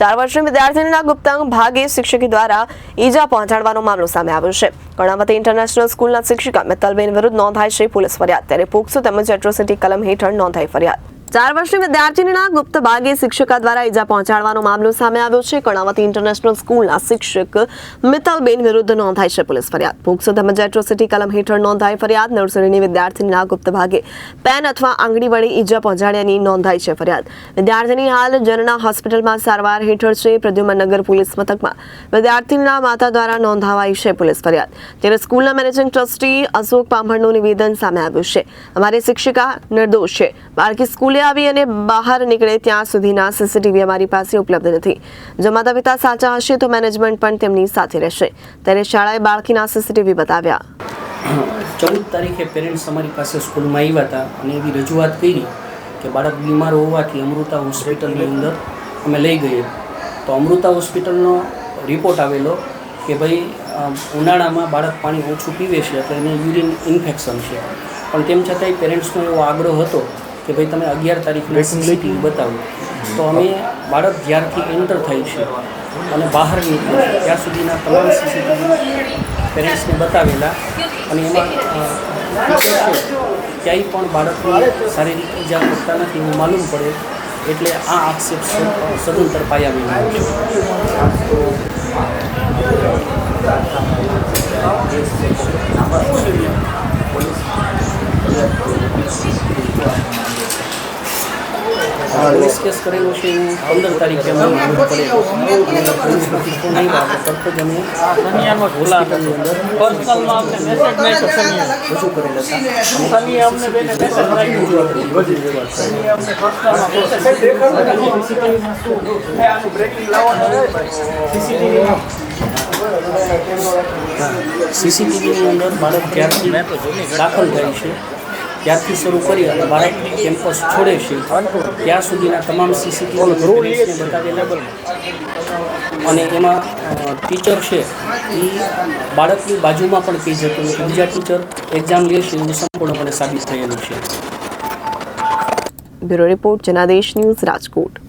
ચાર વર્ષની વિદ્યાર્થીનીના ગુપ્તાંગ ભાગે શિક્ષકી દ્વારા ઈજા પહોંચાડવાનો મામલો સામે આવ્યો છે. કર્ણાવતી ઇન્ટરનેશનલ સ્કૂલના શિક્ષિકા મિત્તલબેન વિરુદ્ધ નોંધાઈ છે પોલીસ ફરિયાદ. ત્યારે પોક્સો તેમજ એટ્રોસિટી કલમ હેઠળ નોંધાઈ ફરિયાદ. ચાર વર્ષની વિદ્યાર્થીનીના ગુપ્ત ભાગે શિક્ષિકા દ્વારા ઈજા પહોંચાડવાનો મામલો સામે આવ્યો છે. કર્ણાવતી ઇન્ટરનેશનલ સ્કૂલના શિક્ષક મિત્તલબેન વિરુદ્ધ નોંધાઈ છે પોલીસ ફરિયાદ. પોક્સો તેમજ એટ્રોસિટી કલમ હેઠળ નોંધાઈ ફરિયાદ. નર્સરીની વિદ્યાર્થીનીના ગુપ્ત ભાગે પેન અથવા આંગળી વડે ઈજા પહોંચાડ્યાની નોંધાઈ છે ફરિયાદ. વિદ્યાર્થીની હાલ જનના હોસ્પિટલમાં સારવાર હેઠળ છે. પ્રદ્યુમનગર પોલીસ મથકમાં વિદ્યાર્થીનીના માતા દ્વારા નોંધાવાઈ છે પોલીસ ફરિયાદ. ત્યારે સ્કૂલના મેનેજિંગ ટ્રસ્ટી અશોક પામણનું નિવેદન સામે આવ્યું છે. અમારી શિક્ષિકા નિર્દોષ છે. બાળકી સ્કૂલે આવી અને બહાર નીકળે ત્યાં સુધીના સીસીટીવી અમારી પાસે ઉપલબ્ધ નથી. જો માતા પિતા સાચા હશે તો મેનેજમેન્ટ પણ તેમની સાથે રહેશે. ત્યારે શાળાએ બાળકીના સીસીટીવી બતાવ્યા. ચૌદ તારીખે પેરેન્ટ્સ અમારી પાસે સ્કૂલમાં આવ્યા હતા અને એવી રજૂઆત કરી કે બાળક બીમાર હોવાથી અમૃતા હોસ્પિટલની અંદર અમે લઈ ગઈએ તો અમૃતા હોસ્પિટલનો રિપોર્ટ આવેલો કે ભાઈ ઉનાળામાં બાળક પાણી ઓછું પીવે છે, એટલે એને યુરિન ઇન્ફેક્શન છે. પણ તેમ છતાંય પેરેન્ટ્સનો એવો આગ્રહ હતો કે ભાઈ તમે અગિયાર તારીખની સીસીટીવી બતાવો. તો અમે બાળક જ્યારથી એન્ટર થયું છે અને બહાર નીકળ્યું છે ત્યાં સુધીના તમામ સીસીટીવી પેરેન્ટ્સને બતાવેલા. અને એમાં ક્યાંય પણ બાળકને શારીરિક ઈજા કરતા નથી એવું માલુમ પડે એટલે આ આક્ષેપ સદંતર પાયા વિના છે. પોલીસ કેસ કરેલો છે એવું પંદર તારીખે અમને માલુમ પડેલો તરત જ અમે મેસેજ રજૂ કરેલા હતા. સીસીટીવીની અંદર બાળક દાખલ થાય છે. ત્યારથી શરૂ કરી અને બાળક કેમ્પસ છોડે છે. ત્યાં સુધીના તમામ સીસીટીવી બતાવેલા અને એમાં ટીચર છે. એ બાળકની બાજુમાં પણ કહી જતું નથી. બીજા ટીચર એક્ઝામ લે છે એવું સંપૂર્ણપણે સાબિત થયેલું છે. Bureau report Janadesh news Rajkot.